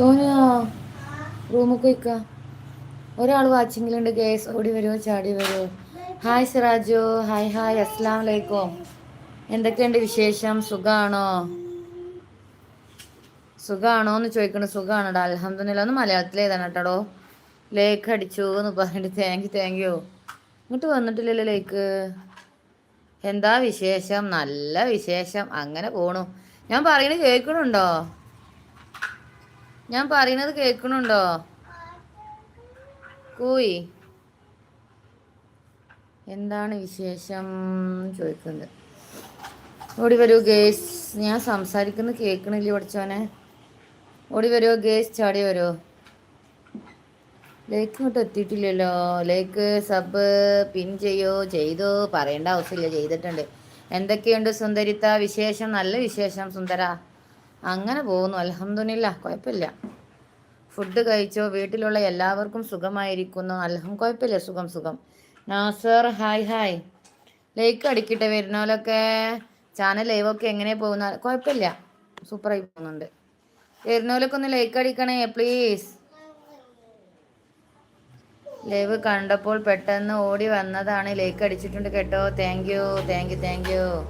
സോനിയ റൂമൊക്കെ പോയിക്ക. ഒരാൾ വാച്ചിങ്ങിലുണ്ട് കേസ് ഓടി വരുമോ ചാടി വരുമോ ഹായ് സിറാജു. ഹായ് ഹായ് അസ്സാം വലൈക്കും എന്തൊക്കെയുണ്ട് വിശേഷം? സുഖാണോ? സുഖാണോ എന്ന് ചോദിക്കണം. സുഖാണോടാ. അലഹമ്മദില്ല ഒന്ന് മലയാളത്തിൽ എഴുതാണ് കേട്ടോ ലേക്ക് അടിച്ചു എന്ന് പറഞ്ഞിട്ട് താങ്ക് യു താങ്ക് യു ഇങ്ങോട്ട് വന്നിട്ടില്ലല്ലോ ലേക്ക് എന്താ വിശേഷം? നല്ല വിശേഷം. അങ്ങനെ പോണു. ഞാൻ പറയുന്നത് കേൾക്കണുണ്ടോ? ഞാൻ പറയുന്നത് കേൾക്കണുണ്ടോ കൂയി. എന്താണ് വിശേഷം? ചോദിക്കുന്നത് ഓടി വരൂ ഗേസ്. ഞാൻ സംസാരിക്കുന്നത് കേൾക്കണില്ല പഠിച്ചോനെ ഓടി വരുമോ ഗേസ്. ചാടി വരുമോ ലേക്ക് ഇങ്ങോട്ട് എത്തിയിട്ടില്ലല്ലോ. ലേക്ക് സബ് പിൻ ചെയ്യോ? ചെയ്തോ? പറയേണ്ട ആവശ്യമില്ല. ചെയ്തിട്ടുണ്ട്. എന്തൊക്കെയുണ്ട് സുന്ദരിത്ത? വിശേഷം? നല്ല വിശേഷം സുന്ദര. അങ്ങനെ പോകുന്നു. അലഹമില്ല കുഴപ്പമില്ല. ഫുഡ് കഴിച്ചോ വീട്ടിലുള്ള എല്ലാവർക്കും സുഖമായിരിക്കുന്നു. അലഹം കുഴപ്പമില്ല സുഖം സുഖം. Nasar hi hi. ലൈക്ക് അടിക്കട്ടെ വരുന്നോലൊക്കെ ചാനൽ ലൈവൊക്കെ എങ്ങനെ പോകുന്ന കുഴപ്പമില്ല. സൂപ്പറായി പോകുന്നുണ്ട്. വരുന്നോലൊക്കെ ഒന്ന് ലൈക്ക് അടിക്കണേ പ്ലീസ് ലൈവ് കണ്ടപ്പോൾ പെട്ടെന്ന് ഓടി വന്നതാണ്. ലൈക്ക് അടിച്ചിട്ടുണ്ട് കേട്ടോ. Thank you thank you thank you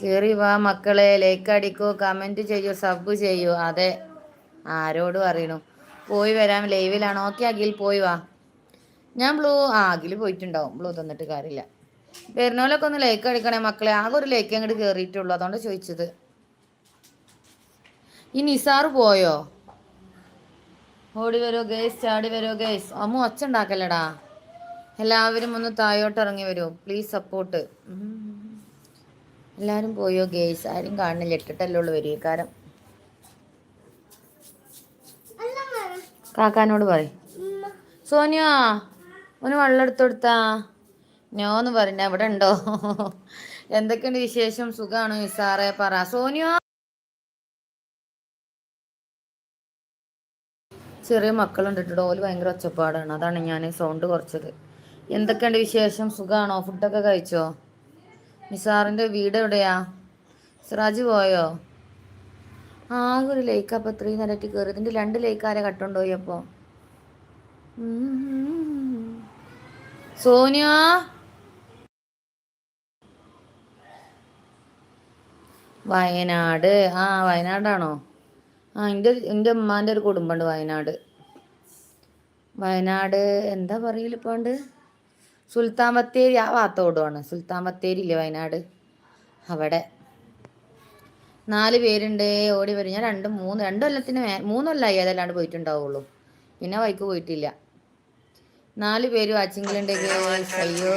കയറി വാ മക്കളെ ലൈക്ക് അടിക്കൂ കമന്റ് ചെയ്യൂ സബ് ചെയ്യൂ. അതെ ആരോടും അറിയണു. പോയി വരാം ലൈവിലാണ് ഓക്കെ അഖിൽ പോയി വാ. ഞാൻ ബ്ലൂ ആ അഖിൽ പോയിട്ടുണ്ടാവും. ബ്ലൂ തന്നിട്ട് കാര്യമില്ല. വരുന്നോലൊക്കെ ഒന്ന് ലൈക്ക് അടിക്കണേ മക്കളെ. ആകെ ഒരു ലൈക്ക് അങ്ങോട്ട് കയറിയിട്ടുള്ളൂ അതുകൊണ്ട് ചോദിച്ചത്. ഈ നിസാറ് പോയോ? ഓടി വരോ ഗേസ് ചാടി വരോ ഗേസ് അമ്മ ഒച്ച എല്ലാവരും ഒന്ന് തായോട്ട് ഇറങ്ങി വരൂ. പ്ലീസ് സപ്പോർട്ട് എല്ലാവരും പോയോ? ഗേസ് ആരും കാണില്ല ഇട്ടിട്ടല്ലേ ഉള്ളൂ വരികാരം കാക്കാനോട് പറ സോനിയ ഒന്ന് വെള്ളം എടുത്തു കൊടുത്താ. ഞാന്ന് പറഞ്ഞ. അവിടെ ഉണ്ടോ? എന്തൊക്കെയുണ്ട് വിശേഷം? സുഖാണോ? നിസാറെ പറ. സോനിയ. ചെറിയ മക്കളുണ്ട് കേട്ടോ. ഓൽ ഭയങ്കര ഒച്ചപ്പാടാണ്. അതാണ് ഞാൻ സൗണ്ട് കുറച്ചത്. എന്തൊക്കെയുണ്ട് വിശേഷം? സുഖമാണോ ഫുഡൊക്കെ കഴിച്ചോ? നിസാറിന്റെ വീട് എവിടെയാ? സിറാജ് പോയോ? ആകെ ഒരു ലേക്ക് അപ്പം ഇത്രയും നിരട്ടി കയറി ഇതിന്റെ രണ്ട് ലൈക്കാരെ കട്ടുണ്ടോയി അപ്പോൾ സോനിയ? വയനാട്. ആ വയനാടാണോ? ആ എന്റെ എന്റെ ഉമ്മാന്റെ ഒരു കുടുംബമുണ്ട് വയനാട്. വയനാട് എന്താ പറയൽ ഇപ്പോണ്ട് സുൽത്താൻ ബത്തേരി ആ ഭാഗത്തോടുമാണ് സുൽത്താൻ ബത്തേരി ഇല്ലേ വയനാട്? അവിടെ. നാല് പേരുണ്ട് ഓടി വരും. ഞാൻ രണ്ട് മൂന്ന് രണ്ട് കൊല്ലത്തിന് മൂന്ന് കൊല്ലമായി അതല്ലാണ്ട് പോയിട്ടുണ്ടാവുള്ളൂ. പിന്നെ വൈക്ക് പോയിട്ടില്ല. നാല് പേര് വാച്ചിങ്ങിലുണ്ട്. അയ്യോ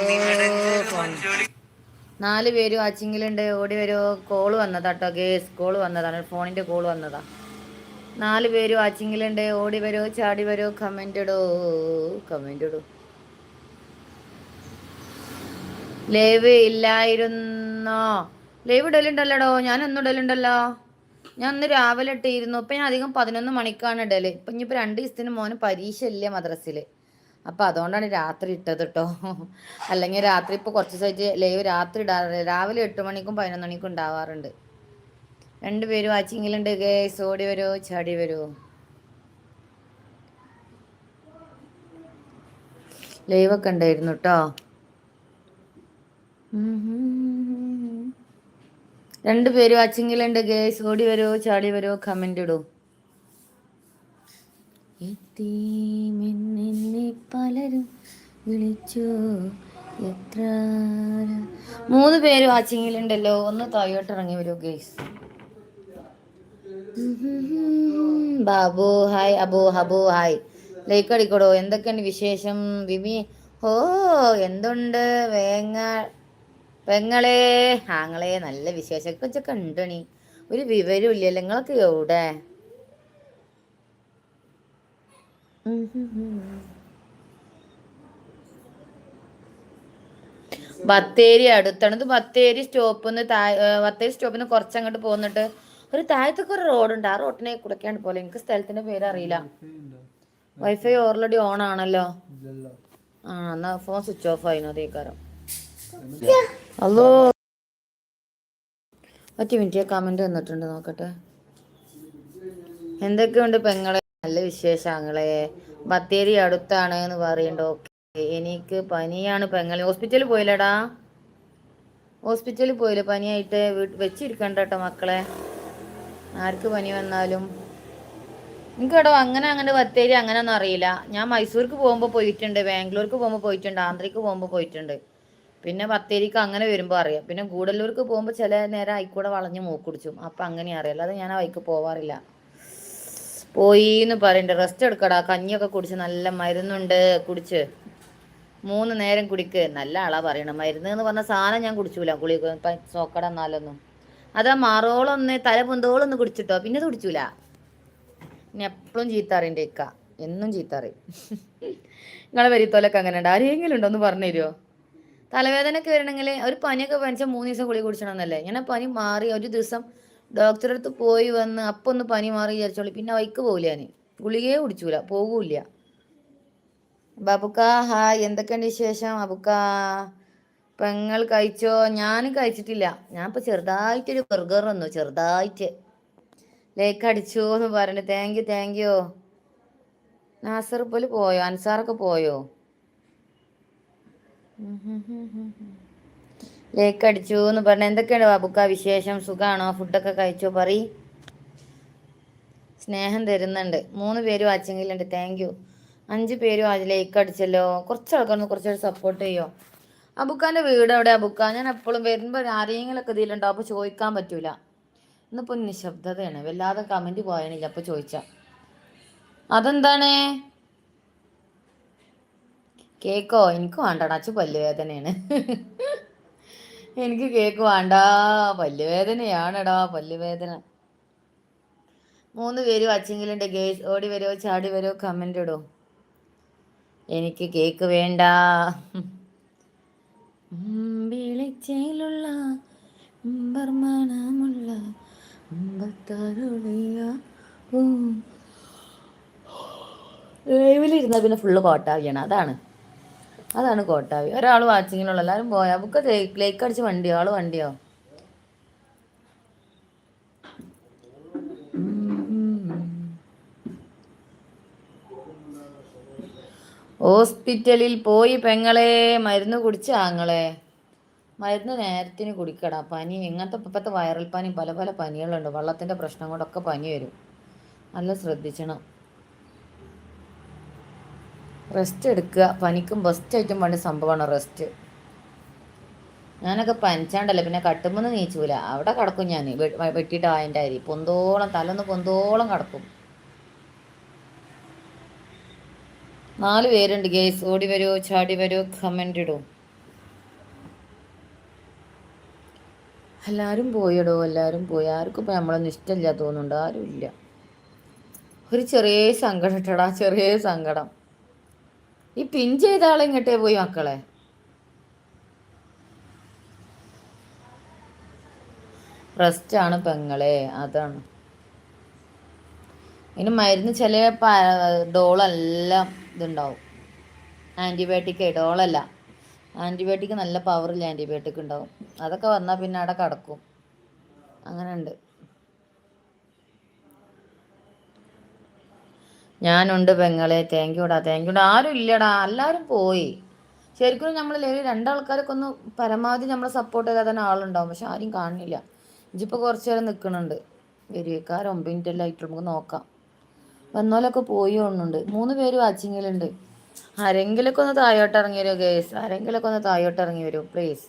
നാല് പേര് വാച്ചിങ്ങിലുണ്ട്. ഓടി വരുമോ കോൾ വന്നതാട്ടോ ഗേസ് കോൾ വന്നതാണ്. ഫോണിന്റെ കോൾ വന്നതാ. നാല് പേര് വാച്ചിങ്ങിലുണ്ട്. ഓടി വരുമോ ചാടി വരുമോ കമന്റ് ഇടോ കമന്റ് ഇടോ. ലൈവ് ഇല്ലായിരുന്നോ ലൈവ് ഇടലുണ്ടല്ലോടോ ഞാൻ ഒന്നും ഇടലുണ്ടല്ലോ. ഞാൻ ഒന്ന് രാവിലെ ഇട്ടിരുന്നു. ഇപ്പം ഞാൻ അധികം പതിനൊന്ന് മണിക്കാണ് ഇടൽ. ഇപ്പം ഇനിയിപ്പോൾ രണ്ട് ദിവസത്തിന് മോന് പരീക്ഷ ഇല്ല മദ്രസിൽ അപ്പം അതുകൊണ്ടാണ് രാത്രി ഇട്ടത് കേട്ടോ അല്ലെങ്കിൽ രാത്രി ഇപ്പോൾ കുറച്ച് ദിവസമായിട്ട് ലൈവ് രാത്രി ഇടാറില്ല. രാവിലെ എട്ട് മണിക്കും പതിനൊന്ന് മണിക്കും ഉണ്ടാവാറുണ്ട്. രണ്ടുപേരും വാച്ചിങ്ങിലുണ്ട് ഗേസ് ഓടി വരുമോ ചാടി വരുമോ ലൈവൊക്കെ ഉണ്ടായിരുന്നു കേട്ടോ രണ്ടുപേരും വാച്ചിങ്ങിലുണ്ട് ഗേസ് ഓടി വരുമോ ചാടി വരുമോ കമന്റ് ഇടൂ. പലരും വിളിച്ചു. എത്ര മൂന്ന് പേര് വാച്ചിങ്ങിലുണ്ടല്ലോ ഒന്ന് തായോട്ട് ഇറങ്ങി വരൂ ഗേസ് ബാബു ഹായ് അബു ഹബു ഹായ് ലൈക്ക് അടിക്കടോ. എന്തൊക്കെയാണ് വിശേഷം? വിമി ഓ എന്തുണ്ട്? വേങ്ങ പെങ്ങളെ ആങ്ങളെ നല്ല വിശേഷമൊക്കെ ഉണ്ടണി ഒരു വിവരം ഇല്ലല്ലോ നിങ്ങൾക്ക് എവിടെ? ബത്തേരി അടുത്തണത്. ബത്തേരി സ്റ്റോപ്പിൽ നിന്ന് ബത്തേരി സ്റ്റോപ്പിൽ നിന്ന് കുറച്ചങ്ങോട്ട് പോന്നിട്ട് ഒരു താഴത്തൊക്കെ ഒരു റോഡുണ്ട്. ആ റോഡിനെ കുടക്കാണ്ട് പോലെ. എനിക്ക് സ്ഥലത്തിന്റെ പേര് അറിയില്ല. വൈഫൈ ഓൾറെഡി ഓൺ ആണല്ലോ. ആ എന്നാ ഫോൺ സ്വിച്ച് ഓഫ് ആയിരുന്നു അതേക്കാരം ഹലോ. ഒറ്റ കമന്റ് വന്നിട്ടുണ്ട് നോക്കട്ടെ. എന്തൊക്കെയുണ്ട് പെങ്ങളെ? നല്ല വിശേഷങ്ങളെ. ബത്തേരി അടുത്താണ് എന്ന് പറയണ്ട ഓക്കെ. എനിക്ക് പനിയാണ് പെങ്ങളെ. ഹോസ്പിറ്റലിൽ പോയില്ലടാ. ഹോസ്പിറ്റലിൽ പോയില്ല. പനിയായിട്ട് വെച്ചിരിക്കണ്ട കേട്ടോ മക്കളെ. ആർക്ക് പനി വന്നാലും. എനിക്ക് കേട്ടോ അങ്ങനെ അങ്ങനെ ബത്തേരി അങ്ങനെ ഒന്നും അറിയില്ല. ഞാൻ മൈസൂർക്ക് പോകുമ്പോൾ പോയിട്ടുണ്ട്. ബാംഗ്ലൂർക്ക് പോകുമ്പോൾ പോയിട്ടുണ്ട്. ആന്ധ്രയ്ക്ക് പോകുമ്പോൾ പോയിട്ടുണ്ട്. പിന്നെ ബത്തേരിക്ക് അങ്ങനെ വരുമ്പോൾ അറിയാം. പിന്നെ ഗൂഡല്ലൂർക്ക് പോകുമ്പോൾ ചില നേരം ആയിക്കൂടെ വളഞ്ഞ് മൂക്കുടിച്ചും. അപ്പം അങ്ങനെ അറിയാം. അല്ലാതെ ഞാൻ ആ വഴിക്ക് പോവാറില്ല. പോയി എന്ന് പറയണ്ട. റെസ്റ്റ് എടുക്കടാ. കഞ്ഞിയൊക്കെ കുടിച്ച് നല്ല മരുന്നുണ്ട് കുടിച്ച്. മൂന്ന് നേരം കുടിക്ക്. നല്ല ആളാ പറയണം. മരുന്ന് എന്ന് പറഞ്ഞ സാധനം ഞാൻ കുടിച്ചൂല. കുളി സോക്കട എന്നാലൊന്നും. അതാ മാറോളൊന്ന് തല പൊന്തോളൊന്ന് കുടിച്ചിട്ടോ. പിന്നെ കുടിച്ചൂല. ഇനി എപ്പോഴും ചീത്ത അറിയണ്ടേ ഇക്ക. എന്നും ചീത്ത അറിയും നിങ്ങളെ വരിത്തോലൊക്കെ അങ്ങനെ ഉണ്ട് ആരെങ്കിലും ഉണ്ടോ? ഒന്ന് പറഞ്ഞു തരുമോ തലവേദനയൊക്കെ വരണമെങ്കിൽ ഒരു പനിയൊക്കെ പനിച്ചാൽ മൂന്ന് ദിവസം ഗുളിക കുടിച്ചണമെന്നല്ലേ? ഞാൻ പനി മാറി ഒരു ദിവസം ഡോക്ടറെ അടുത്ത് പോയി വന്ന് അപ്പം ഒന്ന് പനി മാറി വിചാരിച്ചോളി. പിന്നെ വൈക്ക് പോകില്ല ഞാൻ ഗുളികയെ കുടിച്ചൂല. പോകൂല ബബുക്ക ഹായ്. എന്തൊക്കെയുണ്ട് വിശേഷം? അബുക്ക പെങ്ങൾ കഴിച്ചോ? ഞാൻ കഴിച്ചിട്ടില്ല. ഞാൻ ഇപ്പൊ ചെറുതായിട്ടൊരു ബർഗർ വന്നു. ചെറുതായിട്ട്. ലേക്ക് അടിച്ചു എന്ന് പറഞ്ഞു. Thank you thank you Nasar പോലെ പോയോ? അൻസാറൊക്കെ പോയോ? ലേക്ക് അടിച്ചു എന്ന് പറഞ്ഞ. എന്തൊക്കെയാണ് ബാബുക്ക വിശേഷം? സുഖാണോ? ഫുഡൊക്കെ കഴിച്ചോ? പറ. സ്നേഹം തരുന്നുണ്ട്. മൂന്ന് പേര് വാച്ചെങ്കിലുണ്ട് താങ്ക് യു അഞ്ച് പേര് വാച്ച് ലേക്ക് അടിച്ചല്ലോ. കുറച്ച് ആൾക്കാരൊന്ന് കുറച്ചുകൂടി സപ്പോർട്ട് ചെയ്യോ? അബുക്കാന്റെ വീട് അവിടെ അബുക്ക? ഞാൻ എപ്പോഴും വരുമ്പോൾ ആരെങ്കിലൊക്കെ ഇതിലുണ്ടോ? അപ്പോൾ ചോദിക്കാൻ പറ്റൂല. ഇന്നിപ്പോൾ നിശബ്ദതയാണ്. വല്ലാതെ കമന്റ് പോയാണില്ല. അപ്പോൾ ചോദിച്ചാൽ അതെന്താണ്? കേക്കോ? എനിക്ക് വേണ്ടടാ. അച്ഛൻ പല്ലുവേദനയാണ്. എനിക്ക് കേക്ക് വേണ്ട. പല്ലുവേദനയാണെടാ. പല്ലുവേദന. മൂന്ന് പേര് വച്ചെങ്കിലുണ്ട് ഗേസ് ഓടി വരുമോ ചാടി വരുമോ കമന്റ് ഇടോ. എനിക്ക് കേക്ക് വേണ്ട. വിളിച്ചയിലുള്ള മണമുള്ള ലൈവിലിരുന്നാൽ പിന്നെ ഫുള്ള് പാട്ടാവുകയാണ് അതാണ്. അതാണ് കോട്ടാവി. ഒരാൾ വാച്ചിങ്ങിനുള്ള എല്ലാവരും പോയാൽ ബുക്ക് ലേക്ക് അടിച്ച് വണ്ടിയോ? ആൾ വണ്ടിയോ? ഹോസ്പിറ്റലിൽ പോയി പെങ്ങളെ മരുന്ന് കുടിച്ച ആങ്ങളെ. മരുന്ന് നേരത്തിന് കുടിക്കടാ. പനി ഇങ്ങനത്തെ ഇപ്പോഴത്തെ വൈറൽ പനി പല പല പനികളുണ്ട്. വെള്ളത്തിന്റെ പ്രശ്നം കൊണ്ടൊക്കെ പനി വരും. നല്ല ശ്രദ്ധിക്കണം റെസ്റ്റ് എടുക്കുക. പനിക്കും ബെസ്റ്റ് ഐറ്റം വേണ്ട സംഭവമാണ് റെസ്റ്റ് ഞാനൊക്കെ പനിച്ചാണ്ടല്ലേ പിന്നെ കട്ടുമ്പോൾ നീച്ചൂല. അവിടെ കിടക്കും ഞാൻ വെട്ടിയിട്ട് വായന്റെ അരി. പൊന്തോളം തലൊന്ന് പൊന്തോളം കിടക്കും. നാല് പേരുണ്ട് ഗേസ് ഓടി വരുമോ ചാടി വരുമോ കമന്റ് ഇടും. എല്ലാവരും പോയിടോ എല്ലാവരും പോയി. ആർക്കും ഇപ്പം നമ്മളൊന്നും ഇഷ്ടമില്ല തോന്നുന്നുണ്ട്. ആരും ഇല്ല. ഒരു ചെറിയ സങ്കടം ഇട്ടടാ ചെറിയ സങ്കടം. ഈ പിൻ ചെയ്ത ആളെ ഇങ്ങോട്ടേ പോയി മക്കളെ. റെസ്റ്റ് ആണ് പെങ്ങളെ അതാണ്. ഇനി മരുന്ന് ചില ഡോളെല്ലാം ഇതുണ്ടാവും. ആന്റിബയോട്ടിക് ഡോളല്ല. ആന്റിബയോട്ടിക് നല്ല പവറില്ല ആന്റിബയോട്ടിക് ഉണ്ടാവും അതൊക്കെ വന്നാൽ പിന്നെ അവിടെ കിടക്കും. അങ്ങനെ ഞാനുണ്ട് പെങ്ങളെ താങ്ക്യൂടാ താങ്ക്യൂടാ താങ്ക് യുടാ ആരും ഇല്ലടാ എല്ലാവരും പോയി. ശരിക്കും നമ്മൾ രണ്ടാൾക്കാരൊക്കെ ഒന്ന് പരമാവധി നമ്മളെ സപ്പോർട്ട് ചെയ്താൽ തന്നെ ആളുണ്ടാവും. പക്ഷെ ആരും കാണുന്നില്ല ഇജിപ്പോൾ കുറച്ച് നേരം നിൽക്കുന്നുണ്ട് വരികക്കാർ ഒമ്പത് മിനിറ്റ് എല്ലാം ആയിട്ട് നമുക്ക് നോക്കാം. വന്നോലൊക്കെ പോയി ഒന്നുണ്ട് മൂന്ന് പേര് വാച്ചിങ്ങിലുണ്ട് ആരെങ്കിലൊക്കെ ഒന്ന് താഴോട്ട് ഇറങ്ങി വരുമോ ഗേസ് ആരെങ്കിലൊക്കെ ഒന്ന് താഴോട്ട് ഇറങ്ങി വരൂ പ്ലീസ്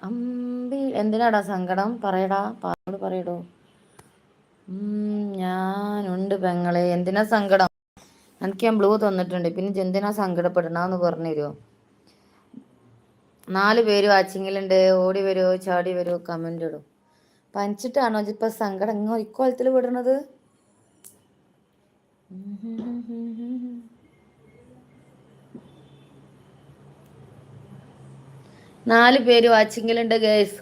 അമ്പി എന്തിനാടാ സങ്കടം? പറയടാ പാട് പറയടോ. ഞാനുണ്ട് പെങ്ങളെ. എന്തിനാ സങ്കടം? എനിക്ക് ഞാൻ ബ്ലൂ തന്നിട്ടുണ്ട്. പിന്നെ എന്തിനാ സങ്കടപ്പെടണമെന്ന് പറഞ്ഞു തരുമോ നാല് പേര് വാച്ചിങ്ങിലുണ്ട് ഓടി വരുമോ ചാടി വരുമോ കമന്റ് ഇടും. പനിച്ചിട്ടാണോ ഇപ്പൊ സങ്കടം? ഇങ്ങോ ഇക്കോലത്തിൽ വിടണത്? നാല് പേര് വാച്ചിങ്ങിലുണ്ട് ഗേസ്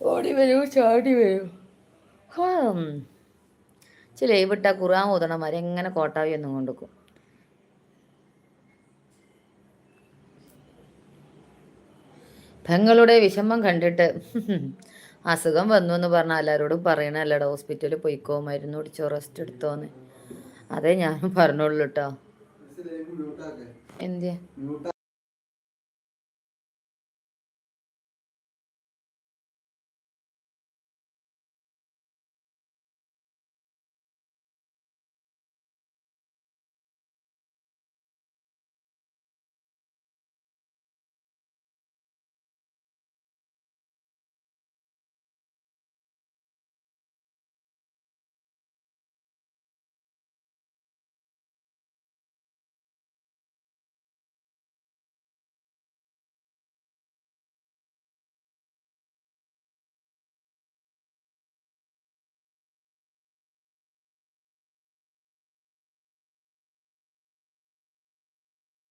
ഓടി വരൂ ചാടി വരൂ. ചില ഇട്ടാൽ കുറാൻ ഊതണമാരെ എങ്ങനെ കോട്ടാവി ഒന്നും കൊണ്ടുക്കും പെങ്ങളുടെ വിഷമം കണ്ടിട്ട് അസുഖം വന്നു എന്ന് പറഞ്ഞാൽ എല്ലാവരോടും അല്ലട ഹോസ്പിറ്റലിൽ പോയിക്കോ മരുന്ന് കുടിച്ചോ റെസ്റ്റ് എടുത്തോന്ന് അതേ ഞാനും പറഞ്ഞോളൂ കേട്ടോ എന്ത്